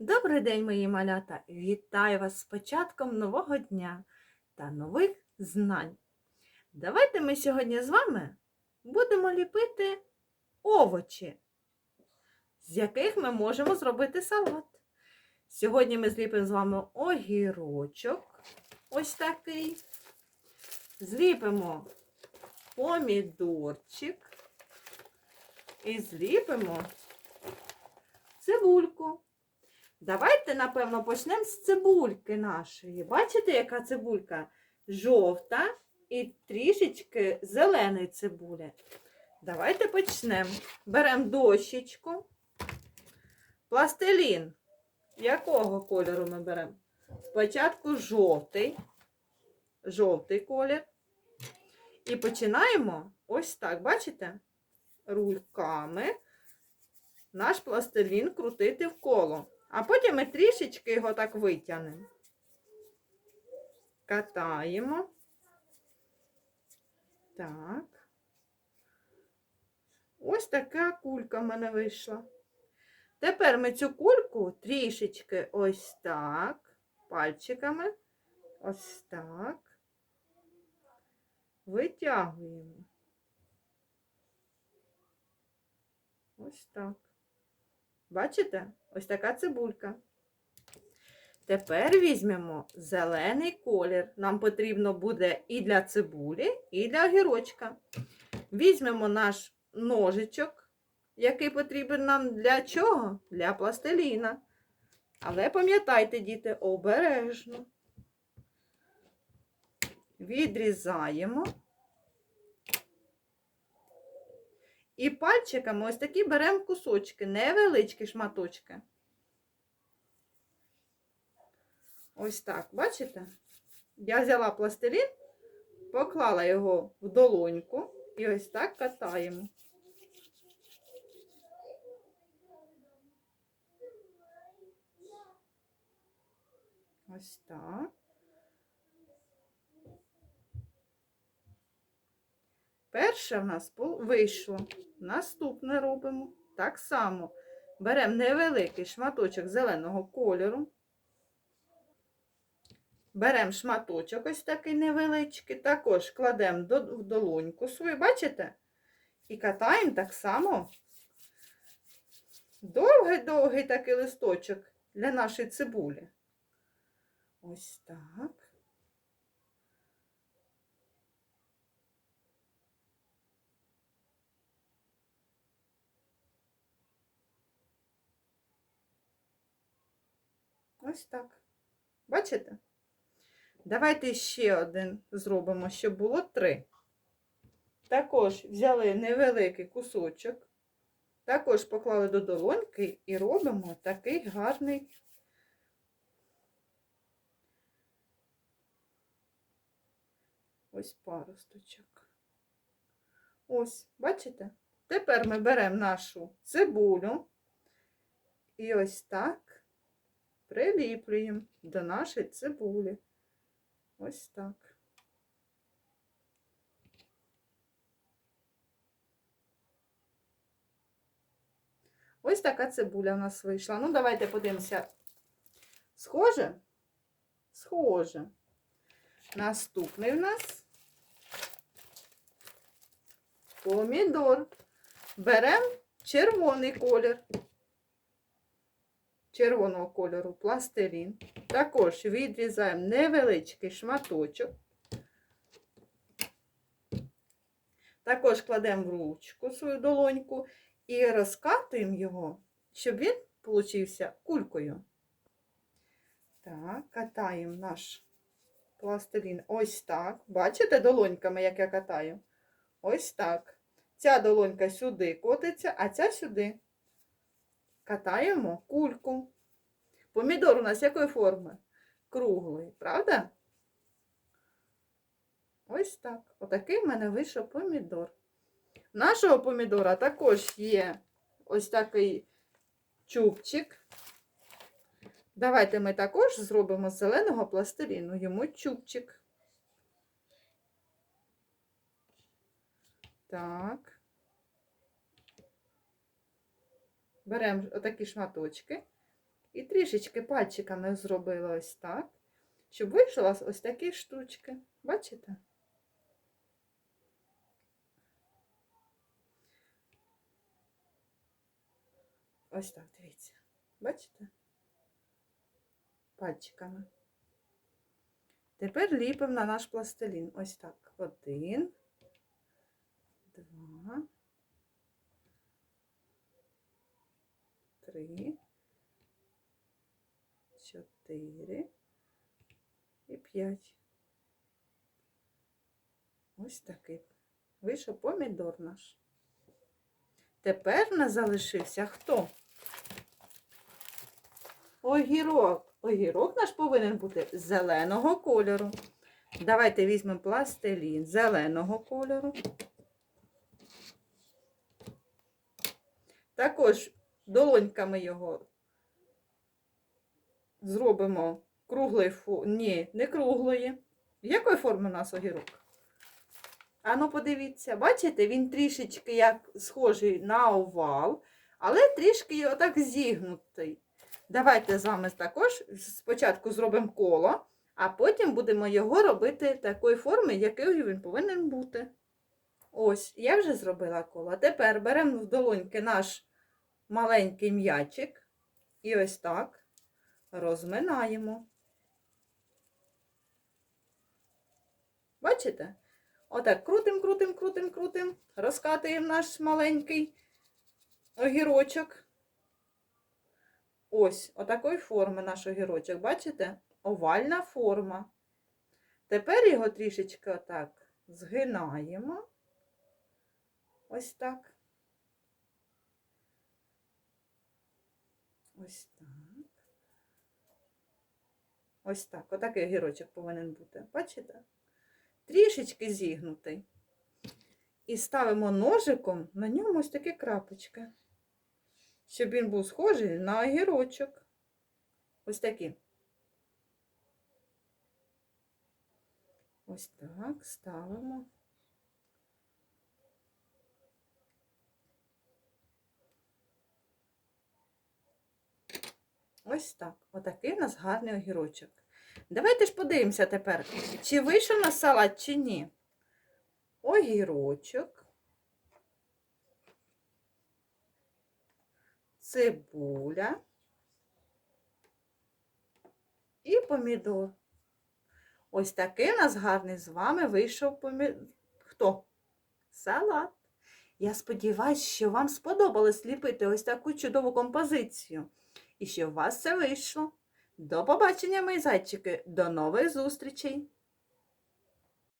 Добрий день, мої малята! Вітаю вас з початком нового дня та нових знань. Давайте ми сьогодні з вами будемо ліпити овочі, з яких ми можемо зробити салат. Сьогодні ми зліпимо з вами огірочок, ось такий. Зліпимо помідорчик і зліпимо цибульку. Давайте, напевно, почнемо з цибульки нашої. Бачите, яка цибулька? Жовта і трішечки зеленої цибулі. Давайте почнемо. Беремо дощечку. Пластилін. Якого кольору ми беремо? Спочатку жовтий. Жовтий колір. І починаємо ось так, бачите? Рульками наш пластилін крутити в коло. А потім ми трішечки його так витягнемо. Катаємо. Так. Ось така кулька в мене вийшла. Тепер ми цю кульку трішечки ось так, пальчиками, ось так, витягуємо. Ось так. Бачите? Ось така цибулька. Тепер візьмемо зелений колір. Нам потрібно буде і для цибулі, і для огірочка. Візьмемо наш ножичок, який потрібен нам для чого? Для пластиліна. Але пам'ятайте, діти, обережно. Відрізаємо. І пальчиками ось такі беремо кусочки, невеличкі шматочки. Ось так, бачите? Я взяла пластилін, поклала його в долоньку і ось так катаємо. Ось так. Перше в нас вийшло. Наступне робимо. Так само беремо невеликий шматочок зеленого кольору. Беремо шматочок ось такий невеличкий, також кладемо в долоньку свою, бачите? І катаємо так само довгий-довгий такий листочок для нашої цибулі. Ось так. Ось так. Бачите? Давайте ще один зробимо, щоб було три. Також взяли невеликий кусочок, також поклали до долоньки і робимо такий гарний ось паросточок. Ось, бачите? Тепер ми беремо нашу цибулю і ось так приліплюємо до нашої цибулі. Ось так. Ось така цибуля у нас вийшла. Ну, давайте подивимося. Схоже? Схоже. Наступний в нас помідор. Беремо червоний колір червоного кольору пластилін. Також відрізаємо невеличкий шматочок. Також кладемо в ручку свою долоньку і розкатуємо його, щоб він получився кулькою. Так, катаємо наш пластилін ось так. Бачите долоньками, як я катаю? Ось так. Ця долонька сюди котиться, а ця сюди. Катаємо кульку. Помідор у нас якої форми? Круглий, правда? Ось так. Отакий в мене вийшов помідор. Нашого помідора також є ось такий чубчик. Давайте ми також зробимо з зеленого пластиліну йому чубчик. Так. Беремо отакі шматочки І трішечки пальчиками зробила ось так, щоб вас ось такі штучки. Бачите? Ось так, дивіться. Бачите? Пальчиками. Тепер ліпимо на наш пластилін. Ось так. Один, два, три, чотири і п'ять. Ось такий. Вийшов помідор наш. Тепер нас залишився хто? Огірок. Огірок наш повинен бути зеленого кольору. Давайте візьмемо пластилін зеленого кольору. Також долоньками його зробимо круглої форми. Ні, не круглої. Якої форми у нас огірок? Ану, подивіться, бачите, він трішечки як схожий на овал, але трішки отак зігнутий. Давайте з вами також спочатку зробимо коло, а потім будемо його робити такої форми, якою він повинен бути. Ось, я вже зробила коло. Тепер беремо в долоньки наш маленький м'ячик і ось так розминаємо. Бачите? Отак крутим, крутим, крутим, крутим, розкатуємо наш маленький огірочок. Ось, отакої форми наш огірочок. Бачите? Овальна форма. Тепер його трішечки отак згинаємо. Ось так. Ось. Ось так. Отакий огірочок повинен бути. Бачите? Трішечки зігнутий. І ставимо ножиком на ньому ось такі крапочки щоб він був схожий на огірочок. Ось такі. Ось так ставимо. Ось так. Отакий у нас гарний огірочок. Давайте ж подивимося тепер, чи вийшов на салат, чи ні. Огірочок. цибуля і помідор. Ось такий у нас гарний з вами вийшов помідор. Хто? Салат. Я сподіваюся, що вам сподобалось ліпити ось таку чудову композицію. І що у вас це вийшло. До побачення, мої зайчики, до нових зустрічей!